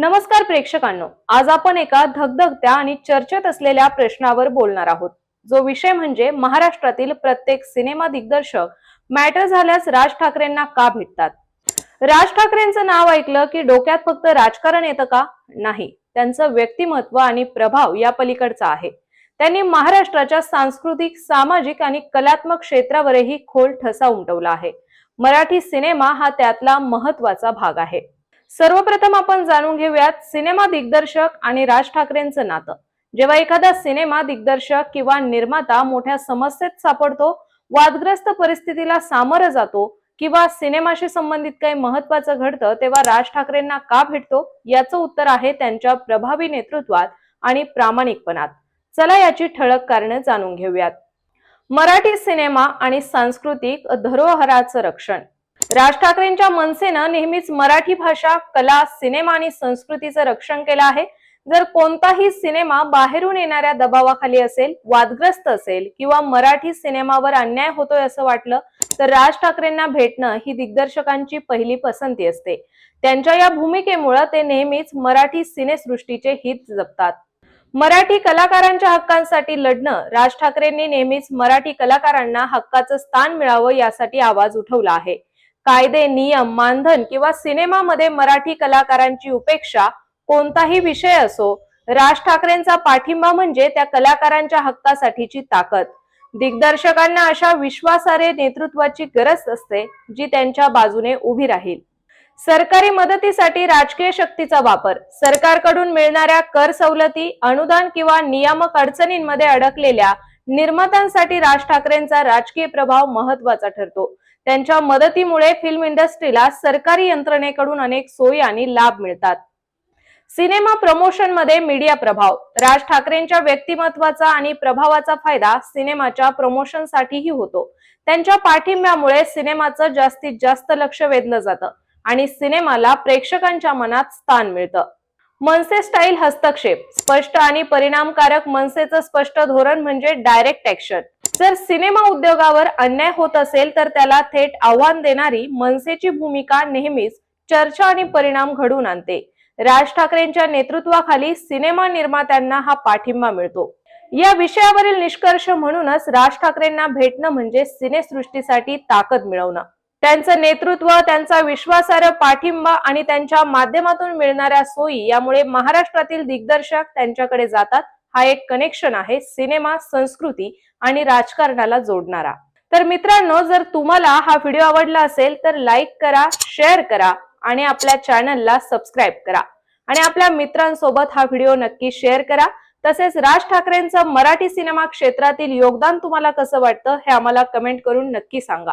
नमस्कार प्रेक्षकांनो. आज आपण एका धगधगत्या आणि चर्चेत असलेल्या प्रश्नावर बोलणार आहोत. जो विषय म्हणजे महाराष्ट्रातील प्रत्येक सिनेमा दिग्दर्शक मॅटर झाल्यास राज ठाकरेंना का भेटतात? राज ठाकरेंचं नाव ऐकलं की डोक्यात फक्त राजकारण येतं का? नाही. त्यांचं व्यक्तिमत्व आणि प्रभाव या पलीकडचा आहे. त्यांनी महाराष्ट्राच्या सांस्कृतिक सामाजिक आणि कलात्मक क्षेत्रावरही खोल ठसा उमटवला आहे. मराठी सिनेमा हा त्यातला महत्त्वाचा भाग आहे. सर्वप्रथम आपण जाणून घेऊयात सिनेमा दिग्दर्शक आणि राज ठाकरेंचं नातं. जेव्हा एखादा सिनेमा दिग्दर्शक किंवा निर्माता मोठ्या समस्येत सापडतो वादग्रस्त परिस्थितीला सामोरं जातो किंवा सिनेमाशी संबंधित काही महत्वाचं घडतं तेव्हा राज ठाकरेंना का भेटतो? याचं उत्तर आहे त्यांच्या प्रभावी नेतृत्वात आणि प्रामाणिकपणात. चला याची ठळक कारणे जाणून घेऊयात. मराठी सिनेमा आणि सांस्कृतिक धरोहराचं रक्षण. राज ठाकरेंच्या मनसेनं नेहमीच मराठी भाषा कला सिनेमा आणि संस्कृतीचं रक्षण केलं आहे. जर कोणताही सिनेमा बाहेरून येणाऱ्या दबावाखाली असेल वादग्रस्त असेल किंवा मराठी सिनेमावर अन्याय होतोय असं वाटलं तर राज ठाकरेंना भेटणं ही दिग्दर्शकांची पहिली पसंती असते. त्यांच्या या भूमिकेमुळं ते नेहमीच मराठी सिनेसृष्टीचे हित जपतात. मराठी कलाकारांच्या हक्कांसाठी लढणं राज ठाकरेंनी नेहमीच मराठी कलाकारांना हक्काचं स्थान मिळावं यासाठी आवाज उठवला आहे. कायदे नियम मानधन किंवा सिनेमामध्ये मराठी कलाकारांची उपेक्षा कोणताही विषय असो राज ठाकरेंचा पाठिंबा म्हणजे त्या कलाकारांच्या हक्कासाठीची ताकद. दिग्दर्शकांना अशा विश्वासार्ह नेतृत्वाची गरज असते जी त्यांच्या बाजूने उभी राहील. सरकारी मदतीसाठी राजकीय शक्तीचा वापर. सरकारकडून मिळणाऱ्या कर सवलती अनुदान किंवा नियामक अडचणींमध्ये अडकलेल्या निर्मात्यांसाठी राज ठाकरेंचा राजकीय प्रभाव महत्त्वाचा ठरतो. त्यांच्या मदतीमुळे फिल्म इंडस्ट्रीला सरकारी यंत्रणेकडून अनेक सोयी आणि लाभ मिळतात. सिनेमा प्रमोशनमध्ये मीडिया प्रभाव. राज ठाकरेंच्या व्यक्तिमत्वाचा आणि प्रभावाचा फायदा सिनेमाच्या प्रमोशनसाठीही होतो. त्यांच्या पाठिंब्यामुळे सिनेमाचं जास्तीत जास्त लक्ष वेधलं जातं आणि सिनेमाला प्रेक्षकांच्या मनात स्थान मिळतं. मनसे स्टाईल हस्तक्षेप. स्पष्ट आणि परिणामकारक मनसेचं स्पष्ट धोरण म्हणजे डायरेक्ट ऍक्शन जर सिनेमा उद्योगावर अन्याय होत असेल तर त्याला थेट आव्हान देणारी मनसेची भूमिका नेहमीच चर्चा आणि परिणाम घडवून आणते. राज ठाकरेंच्या नेतृत्वाखाली सिनेमा निर्मात्यांना हा पाठिंबा मिळतो. या विषयावरील निष्कर्ष म्हणूनच राज ठाकरेंना भेटणं म्हणजे सिनेसृष्टीसाठी ताकद मिळवणं. त्यांचं नेतृत्व त्यांचा विश्वासार्ह पाठिंबा आणि त्यांच्या माध्यमातून मिळणाऱ्या सोयी यामुळे महाराष्ट्रातील दिग्दर्शक त्यांच्याकडे जातात हा एक कनेक्शन आहे सिनेमा संस्कृती आणि राजकारणाला जोडणारा. तर मित्रांनो जर तुम्हाला हा व्हिडिओ आवडला असेल तर लाईक करा शेअर करा आणि आपल्या चॅनलला सबस्क्राईब करा. आणि आपल्या मित्रांसोबत हा व्हिडिओ नक्की शेअर करा. तसेच राज ठाकरेंचं मराठी सिनेमा क्षेत्रातील योगदान तुम्हाला कसं वाटतं हे आम्हाला कमेंट करून नक्की सांगा.